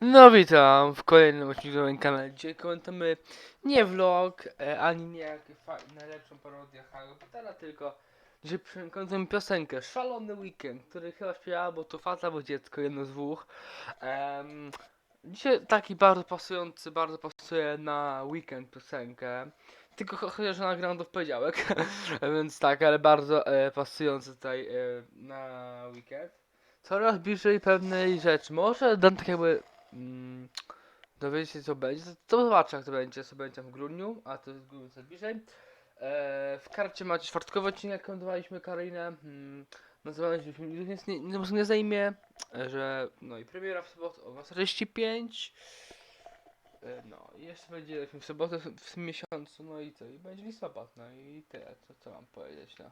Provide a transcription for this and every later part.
No witam w kolejnym odcinku na moim kanale. Dzisiaj komentujemy nie vlog, e, ani nie jak fa- najlepszą parodię Harry Pottera, tylko dzisiaj komentujemy piosenkę Szalony Weekend, który chyba śpiewa albo to Fata, albo dziecko, jedno z dwóch. Dzisiaj taki bardzo pasujący, bardzo pasuje na weekend piosenkę. Tylko cho- chociaż nagram to w poniedziałek, więc tak, ale bardzo e, pasujący tutaj e, na weekend coraz bliżej pewnej rzeczy. Może dam tak jakby mm, dowiedzieć się co będzie. To, zobaczę jak to będzie, co będzie w grudniu, a to jest grudniu coraz bliżej. E, w karcie macie czwartkowy odcinek, komentowaliśmy Karinę. Mm, nazywaliśmy nic nie, nie, nie zajmie, że no i premiera w sobotę o 45. E, No i jeszcze będzie w sobotę w, w miesiącu, no i co, i będzie listopad, no i tyle, co, co mam powiedzieć, no.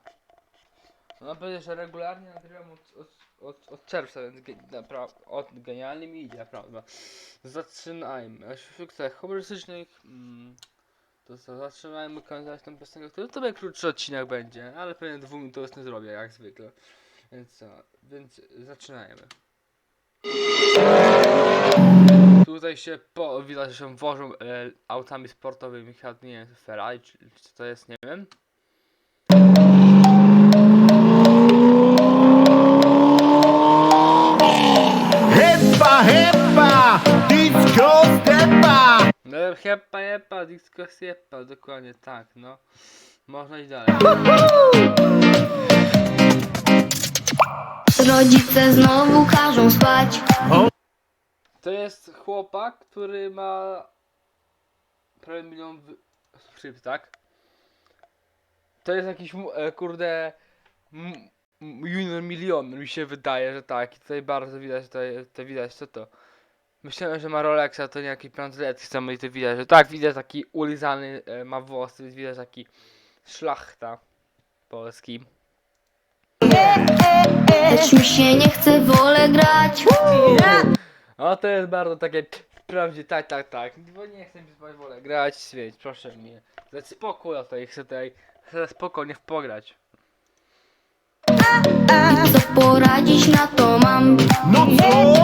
No powiedzieć, że regularnie nagrywam od, od, od, od czerwca, więc ge, napra- od, genialnie mi idzie, naprawdę. Zaczynajmy. Sukcesach humorystycznych, mm, to co, zaczynajmy kończyć tę piosenkę, który to będzie krótszy odcinek będzie, ale pewnie dwuminutowny zrobię, jak zwykle. Więc co, więc zaczynajmy. Tutaj się po, widać, że się wożą e, autami sportowymi, chyba nie wiem, Ferrari, czy, czy to jest, nie wiem. Hepa hepa, disco siepa, dokładnie tak, no. Można iść dalej. Rodzice znowu każą spać. To jest chłopak, który ma prawie milion subskrypcji, tak? To jest jakiś, mu- e, kurde, m- m- junior milion, mi się wydaje, że tak. I tutaj bardzo widać, tutaj, tutaj widać, co to? Myślałem, że ma Rolexa, to nie jakiś piątletki samolity widać, że tak, widać taki ulizany, e, ma włosy, więc widać taki szlachta polski. Lecz mi się nie chce, wolę grać. O, to jest bardzo takie wprawdzie tak, tak, tak. Bo nie chcę mi spać, wolę grać, świeć, proszę mnie. Dać spokój o tej, chcę tutaj, chcę spokojnie w pograć. I poradzić na to mam? No co?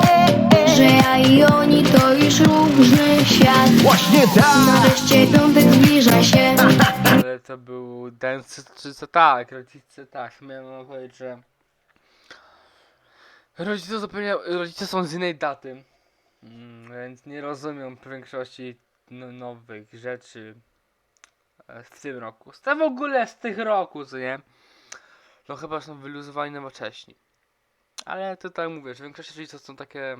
Że ja i oni to już różny świat. Właśnie tak! Nareszcie piątek zbliża się. Ale to był dance, czy co tak, rodzice tak, miałem powiedzieć, że... Rodzice zapomniał, rodzice są z innej daty. Mm, więc nie rozumią większości no, nowych rzeczy e, w tym roku. Z w ogóle z tych roku, co nie? No chyba są wyluzowani nowocześni. Ale tutaj mówię, że większość rodziców są takie...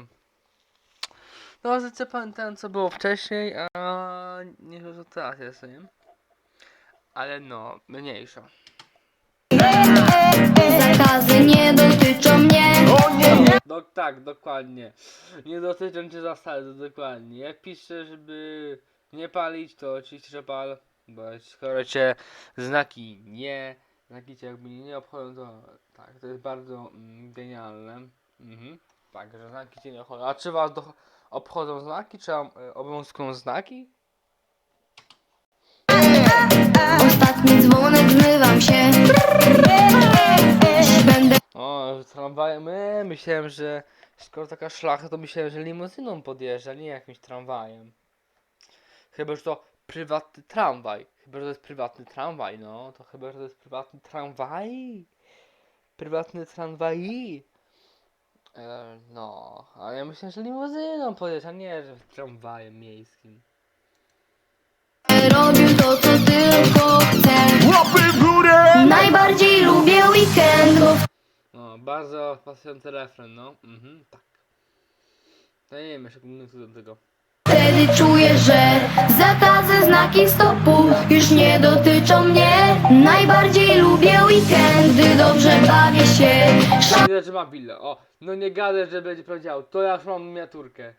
No, że pamiętam co było wcześniej, a nie to co teraz jest, nie? Ale no, mniejsza. Zakazy nie dotyczą mnie. No tak, dokładnie. Nie dotyczą cię zasady, dokładnie. Jak piszę, żeby nie palić, to oczywiście, że pal. Bo skoro cię znaki nie, znaki cię jakby nie obchodzą, to tak, to jest bardzo mm, genialne. Mhm. Tak, że znaki cię nie obchodzą. A czy was do, obchodzą znaki, czy y, znaki? Ostatni dzwonek zmywam się. Dziś będę O, że tramwajem, my myślałem, że skoro taka szlacha, to myślałem, że limuzyną podjeżdża, nie jakimś tramwajem. Chyba, że to prywatny tramwaj. Chyba, że to jest prywatny tramwaj, no. To chyba, że to jest prywatny tramwaj. Prywatny tramwaj. E, no, ale ja myślałem, że limuzyną podjeżdża, nie, że tramwajem miejskim. robił to, co tylko chcę. Łapy w górę! Najbardziej lubię weekend, bo No, bardzo pasujący refren, no. Mhm, tak. To nie wiem, jeszcze minuty do tego. Wtedy czuję, że zakazy, znaki stopu już nie dotyczą mnie. Najbardziej lubię weekendy, dobrze bawię się. Widać, że ma billę. O, no nie gadaj, że będzie powiedział. To ja już mam miniaturkę.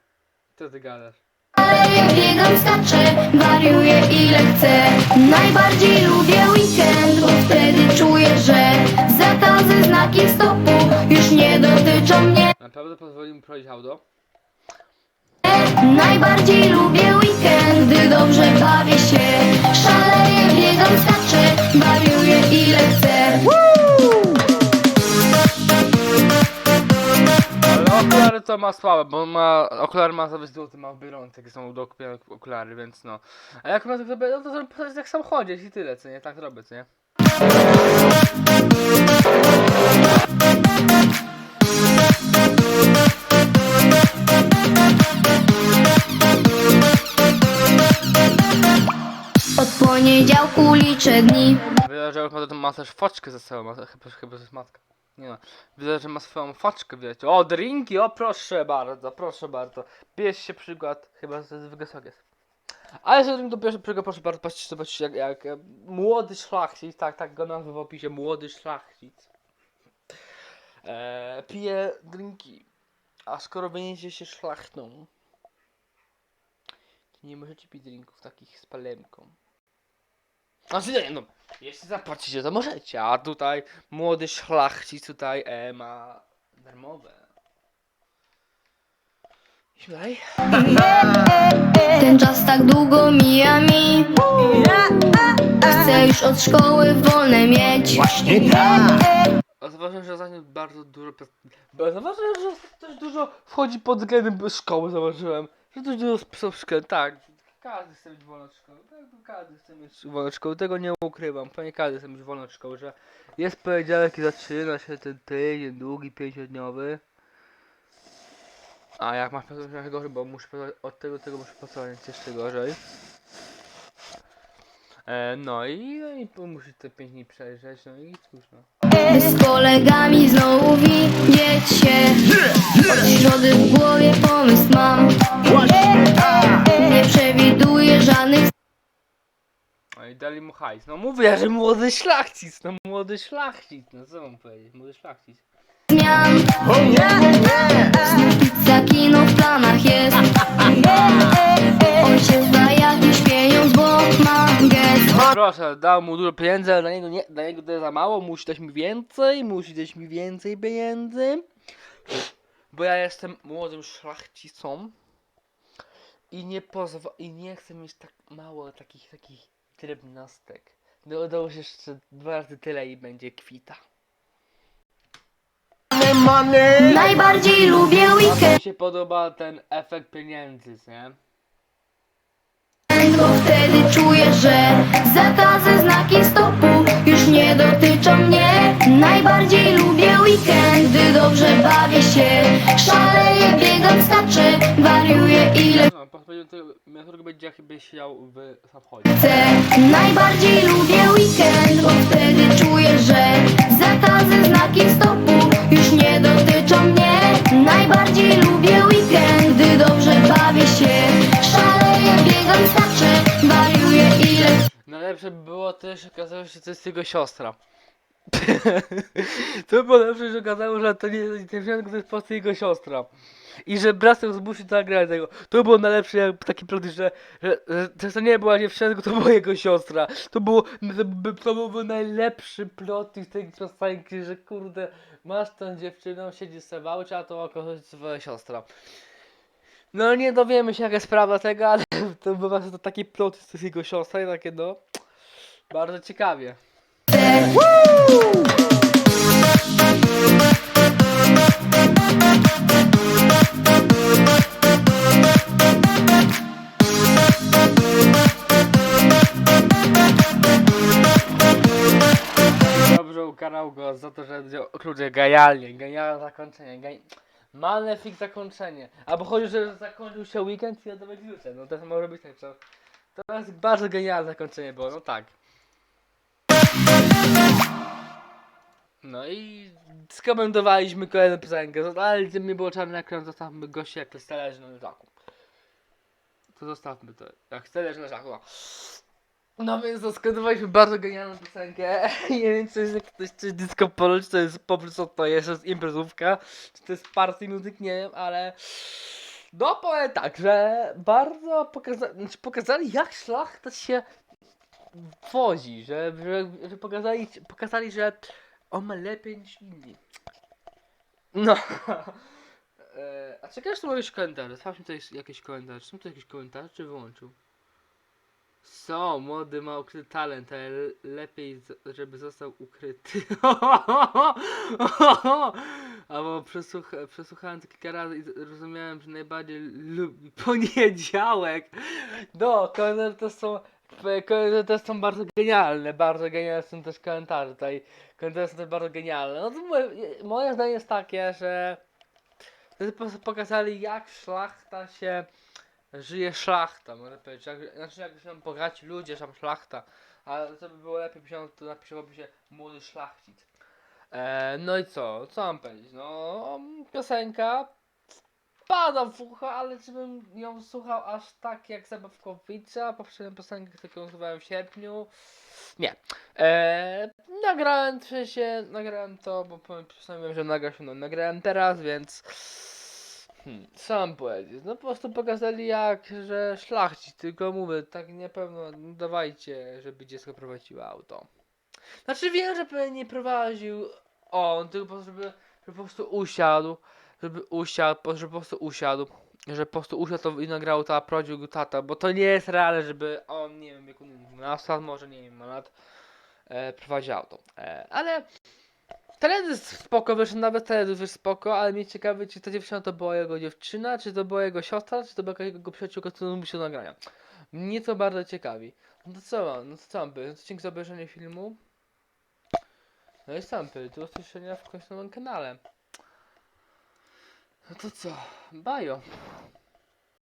Co ty gadasz? Szaleję, biegam, skaczę, wariuję ile chcę. Najbardziej lubię weekend, bo wtedy czuję, że zakazy, znaki stopu już nie dotyczą mnie. Naprawdę pozwoli mi prowadzić auto? Najbardziej lubię weekendy, dobrze bawię się. Szaleję, biegam, skaczę, wariuję ile chcę. Ale okulary to ma słabe, bo ma okulary ma sobie złoty, ma w Biedronce, jakie są do okulary, więc no. A jak ma tak zrobić, no to zrobię jak sam chodzić i tyle, co nie? Tak robię, co nie? Poniedziałku liczę dni Widać, że ma, ma też foczkę ze sobą, ma, chyba, chyba to jest matka. Nie no. Widać, że ma swoją foczkę, wiecie. O, drinki, o proszę bardzo, proszę bardzo. Bierz się przykład, chyba jest wygasok jest. Ale drink do przykład, proszę bardzo, patrzcie, zobaczcie jak, jak e, młody szlachcic, tak, tak go nazwę w opisie, młody szlachcic. E, pije drinki. A skoro będziecie się szlachtą, to nie możecie pić drinków takich z palemką. Znaczy nie, no, jeśli zapłacicie, to możecie, a tutaj młody szlachcic tutaj e, ma darmowe. Idźmy dalej. Ten czas tak długo mija mi Chcę już od szkoły wolne mieć Właśnie tak. A Zauważyłem, że ostatnio bardzo dużo. pio- Bo Zauważyłem, że też dużo wchodzi pod względem szkoły, zauważyłem. Że też dużo są w szkole, tak. Każdy chce mieć wolną od szkoły, tak, każdy chce mieć wolną od szkoły, tego nie ukrywam, pewnie każdy chce mieć wolną od szkoły, że jest poniedziałek i zaczyna się ten tydzień długi, pięciodniowy. A jak masz pracować trochę gorzej, bo muszę pracować od tego, tego muszę pracować, więc jeszcze gorzej. E, no i, no i muszę te pięć dni przejrzeć, no i cóż no. Z kolegami znowu widzieć się Od środy w głowie pomysł mam. Nie przewiduję żadnych No i dali mu hajs. No mówię, że młody szlachcic, no młody szlachcic, no co mam powiedzieć, młody szlachcic. zmian O nie, nie. Pizza kino w planach jest On się zda jakiś pieniądz, bo ma gest Proszę, dał mu dużo pieniędzy, ale dla niego nie, dla niego to jest za mało, musi dać mi więcej, musi dać mi więcej pieniędzy. Bo ja jestem młodym szlachcicą i nie pozwa i nie chcę mieć tak mało takich takich drobnostek. Dodał się jeszcze dwa razy tyle i będzie kwita. Najbardziej lubię weekend Mi się podoba ten efekt pieniędzy, nie? Bo wtedy czuję, że zakazy znaki stopu już nie dotyczą mnie Najbardziej lubię weekend, gdy dobrze bawię się Szaleję, biegam, skaczę, wariuję ile No, powiedział to, Miasto będzie jakby siedział w samochodzie. chcę Najbardziej lubię weekend, bo wtedy czuję, że zakazy znaki stopu już nie dotyczą mnie Najbardziej lubię weekend, gdy dobrze bawię się Szaleję, biegam, skaczę, wariuję ile Najlepsze by było też, okazało się, że to jest jego siostra. to by było lepsze, że okazało, że to nie jest wziątek, to jest po prostu jego siostra. I że brat ją zmusił do nagrania tego. To było najlepsze jak taki plot, że, że, że to nie była dziewczyna, tylko to była jego siostra. To było, to, to byłby najlepszy plot z tej piosenki, że kurde, masz tą dziewczyną, siedzisz sobie a to okazuje się twoja siostra. No nie dowiemy się jaka jest sprawa tego, ale to bywa to taki plot z jego siostra i takie no bardzo ciekawie. Dobrze ukarał go za to, że wziął kurde genialnie, genialne zakończenie, geni... Malefik zakończenie. Albo chodzi, że zakończył się weekend i odbyć jutro. No to może być tak, co? To jest bardzo genialne zakończenie było, no tak. No i skomentowaliśmy kolejną piosenkę, ale gdy mi było czarny ekran, zostawmy gości jak chce leży na leżaku. To zostawmy to, jak chce leży na leżaku. no. No więc to skomentowaliśmy bardzo genialną piosenkę. Nie wiem, czy jest, to jest disco polo, czy to jest po co to jest, czy imprezówka, czy to jest party music, nie wiem, ale... No powiem tak, że bardzo pokaza znaczy pokazali jak szlachta się wozi, że, że, że pokazali, pokazali, że on ma lepiej niż inni. No. E, A czekaj, czy tu jakiś komentarz? Sprawdźmy tutaj jakiś komentarz. Są tu jakieś komentarze, czy wyłączył? Są, młody ma ukryty talent, ale lepiej, żeby został ukryty. Albo przesłuch przesłuchałem to kilka razy i rozumiałem, że najbardziej lubi poniedziałek. No, komentarze to są. Komentarze też są bardzo genialne, bardzo genialne są też komentarze tutaj. Komentarze są też bardzo genialne. No to moje, moje zdanie jest takie, że to po prostu pokazali jak szlachta się żyje szlachta, można powiedzieć. Jak, znaczy jak się bogaci ludzie, tam szlachta. Ale to by było lepiej, by to napisałoby się młody szlachcic. E, no i co? Co mam powiedzieć? No, piosenka pada w ucho, ale czy bym ją słuchał aż tak jak Zabawkowicza, poprzednią piosenkę, którą słuchałem w sierpniu? Nie. E, nagrałem w sensie, nagrałem to, bo postanowiłem, że nagra się, no nagrałem teraz, więc hmm, mam powiedzieć? No po prostu pokazali jak, że szlachci, tylko mówię, tak nie pewno, no dawajcie, żeby dziecko prowadziło auto. Znaczy wiem, że pewnie nie prowadził on, tylko po prostu, żeby, żeby po prostu usiadł, żeby usiadł, żeby po prostu usiadł, że po prostu usiadł to i nagrał ta, prowadził go tata, bo to nie jest realne, żeby on, nie wiem, wieku 12 lat, może nie wiem, lat, e, prowadzi auto. E, ale teledysk spoko, wyszedł nawet teledysk wyszedł spoko, ale mnie ciekawi, czy ta dziewczyna to była jego dziewczyna, czy to była jego siostra, czy to była jego przyjaciółka, co musi nagrania. Mnie to bardzo ciekawi. No to co mam, no to co mam powiedzieć? No dzięki za obejrzenie filmu. No i sam do usłyszenia w moim kanale. No to co? Bajo.